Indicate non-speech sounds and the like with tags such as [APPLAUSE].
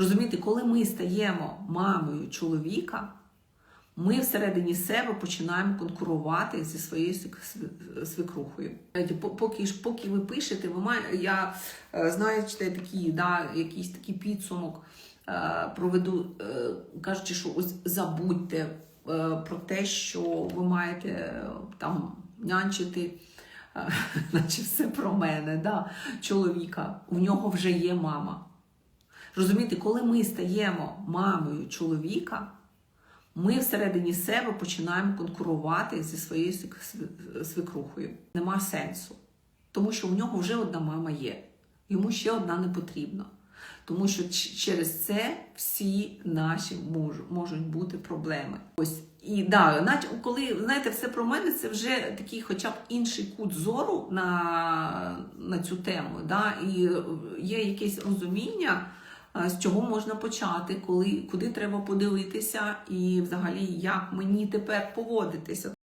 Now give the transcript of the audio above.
Розумієте, коли ми стаємо мамою чоловіка, ми всередині себе починаємо конкурувати зі своєю свекрухою. Поки ж поки ви пишете, ви має, я е, знаєте, такі, да, якийсь такий підсумок е, проведу, е, кажучи, що ось забудьте про те, що ви маєте там нянчити. [LAUGHS] Наче все про мене, да, чоловіка. У нього вже є мама. Розумієте, коли ми стаємо мамою чоловіка, ми всередині себе починаємо конкурувати зі своєю свекрухою. Нема сенсу. Тому що у нього вже одна мама є. Йому ще одна не потрібна. Тому що через це всі наші мож- можуть бути проблеми. Ось і да, наче коли знаєте, все про мене, це вже такий, хоча б інший кут зору на, на цю тему. Да? І є якесь розуміння, з чого можна почати, коли, куди треба подивитися, і взагалі як мені тепер поводитися.